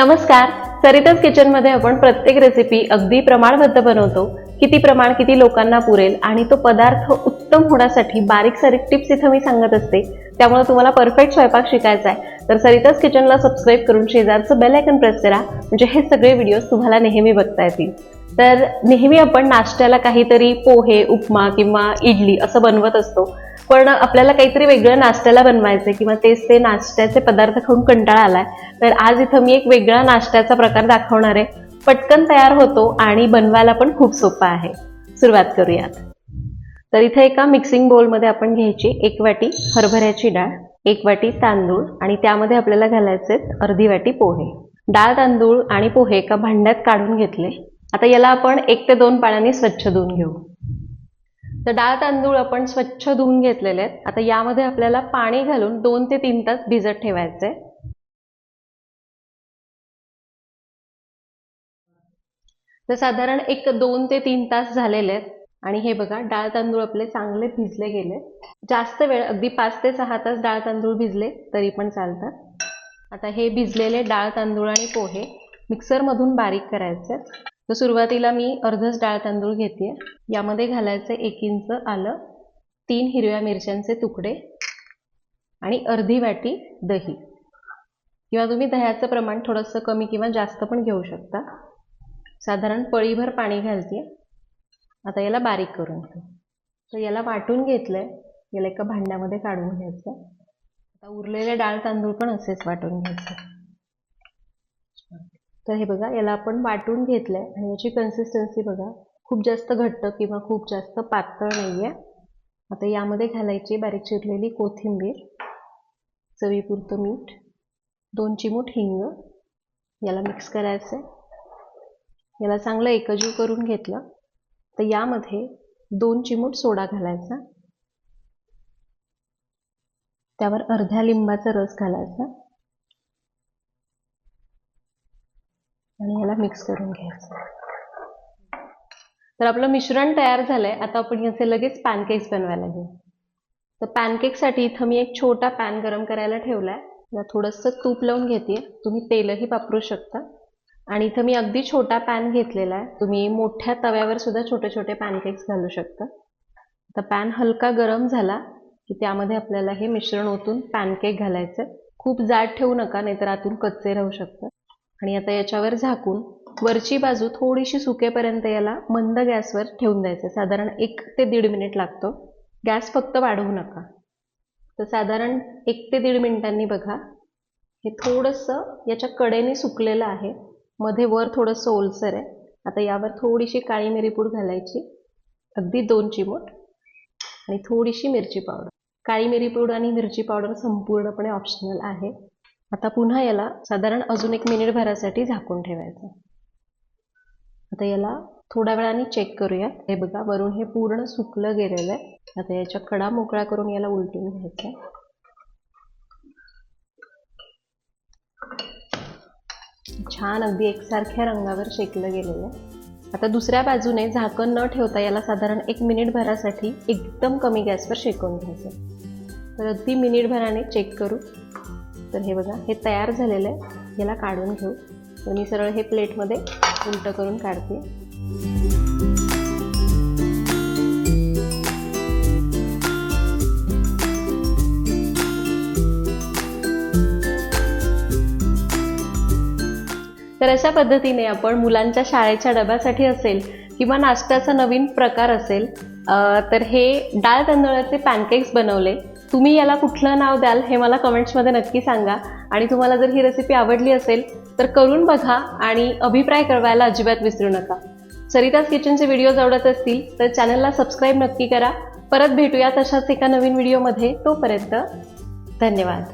नमस्कार. सरिताच किचनमध्ये आपण प्रत्येक रेसिपी अगदी प्रमाणबद्ध बनवतो. किती प्रमाण किती लोकांना पुरेल आणि तो पदार्थ उत्तम होण्यासाठी बारीक सारीक टिप्स इथं मी सांगत असते. त्यामुळे तुम्हाला परफेक्ट स्वयंपाक शिकायचा आहे. तर सरिताच किचनला सबस्क्राईब करून शेजारचं बेल आयकन प्रेस करा. म्हणजे हे सगळे व्हिडिओज तुम्हाला नेहमी बघता येतील. तर नेहमी आपण नाश्त्याला काहीतरी पोहे उपमा किंवा इडली असं बनवत असतो. पण आपल्याला काहीतरी वेगळं नाश्त्याला बनवायचं किंवा तेच ते नाश्त्याचे पदार्थ खाऊन कंटाळा आलाय. तर आज इथं मी एक वेगळा नाश्त्याचा प्रकार दाखवणार आहे. पटकन तयार होतो आणि बनवायला पण खूप सोपा आहे. सुरुवात करूयात. तर इथे एका मिक्सिंग बोलमध्ये आपण घ्यायची एक वाटी हरभऱ्याची डाळ एक वाटी तांदूळ आणि त्यामध्ये आपल्याला घालायचे अर्धी वाटी पोहे. डाळ तांदूळ आणि पोहे एका भांड्यात काढून घेतले. आता याला आपण एक ते दोन पाण्याने स्वच्छ धुवून घेऊ. तर डाळ तांदूळ आपण स्वच्छ धुवून घेतलेले आहेत. आता यामध्ये आपल्याला पाणी घालून दोन ते तीन तास भिजत ठेवायचे तर साधारण एक दोन ते तीन तास झालेले आहेत. आणि हे बघा डाळ तांदूळ आपले चांगले भिजले गेले. जास्त वेळ अगदी पाच ते सहा तास डाळ तांदूळ भिजले तरी पण चालतात. आता हे भिजलेले डाळ तांदूळ आणि पोहे मिक्सरमधून बारीक करायचे. तर सुरुवातीला मी अर्धच डाळ तांदूळ घेते. यामध्ये घालायचे एक इंच आलं तीन हिरव्या मिरच्यांचे तुकडे आणि अर्धी वाटी दही. किंवा तुम्ही दह्याचं प्रमाण थोडंसं कमी किंवा जास्त पण घेऊ शकता. साधारण पळीभर पाणी घालते. आता याला बारीक करून घेऊ तर याला वाटून घेतलंय. याला एका भांड्यामध्ये काढून घ्यायचं आता उरलेले डाळ तांदूळ पण असेच वाटून घ्यायचे. तर हे बघा याला आपण वाटून घेतलंय आणि याची कन्सिस्टन्सी बघा खूप जास्त घट्ट किंवा खूप जास्त पातळ नाहीये. आता यामध्ये घालायची बारीक चिरलेली कोथिंबीर चवीपुरतं मीठ दोन चिमूट हिंग याला मिक्स करायचं याला चांगलं एकजीव करून घेतलं. तर यामध्ये दोन चिमूट सोडा घालायचा. त्यावर अर्ध्या लिंबाचा रस घालायचा. आणि याला मिक्स करून घ्यायचं. तर आपलं मिश्रण तयार झालंय. आता आपण याचे लगेच पॅनकेक्स बनवायला घेऊ. तर पॅनकेकसाठी इथं मी एक छोटा पॅन गरम करायला ठेवलाय. याला थोडंसं तूप लावून घेते. तुम्ही तेलही वापरू शकता. आणि इथं मी अगदी छोटा पॅन घेतलेला आहे. तुम्ही मोठ्या तव्यावर सुद्धा छोटे छोटे पॅनकेक्स घालू शकता. आता पॅन हलका गरम झाला की त्यामध्ये आपल्याला हे मिश्रण ओतून पॅनकेक घालायचं. खूप जाड ठेवू नका नाहीतर आतून कच्चे राहू शकतात. आणि आता याच्यावर झाकून वरची बाजू थोडीशी सुकेपर्यंत याला मंद गॅसवर ठेवून द्यायचं. साधारण एक ते दीड मिनिट लागतो. गॅस फक्त वाढवू नका. तर साधारण एक ते दीड मिनिटांनी बघा. हे थोडंसं याच्या कडेने सुकलेलं आहे. मध्ये वर थोडंसं ओलसर आहे. आता यावर थोडीशी काळी मिरी पूड घालायची. अगदी दोन चिमूट आणि थोडीशी मिरची पावडर. काळी मिरी पूड आणि मिरची पावडर संपूर्णपणे ऑप्शनल आहे. आता पुन्हा याला साधारण अजून एक मिनिट भरासाठी झाकून ठेवायचं. आता याला थोड्या वेळाने चेक करूया हे बघा वरून हे पूर्ण सुकलं गेलेलं आहे. आता याच्या कडा मोकळा करून याला उलटून घ्यायचं छान अगदी एकसारख्या रंगावर शेकलं गेलेलं आहे. आता दुसऱ्या बाजूने झाकण न ठेवता याला साधारण एक मिनिटभरासाठी एकदम कमी गॅसवर शेकून घ्यायचं. तर अगदी मिनिटभराने चेक करू. तर हे बघा हे तयार झालेलं आहे. याला काढून घेऊ. तर मी सरळ हे प्लेटमध्ये उलटं करून काढते. तर अशा पद्धतीने आपण मुलांच्या शाळेच्या डब्यासाठी असेल किंवा नाश्त्याचा नवीन प्रकार असेल तर हे डाळ तांदळाचे पॅनकेक्स बनवले. तुम्ही याला कुठलं नाव द्याल हे मला कमेंट्समध्ये नक्की सांगा. आणि तुम्हाला जर ही रेसिपी आवडली असेल तर करून बघा आणि अभिप्राय कळवायला अजिबात विसरू नका. सरिताज किचनचे व्हिडिओज आवडत असतील तर चॅनलला सबस्क्राईब नक्की करा. परत भेटूया तशाच एका नवीन व्हिडिओमध्ये तोपर्यंत धन्यवाद.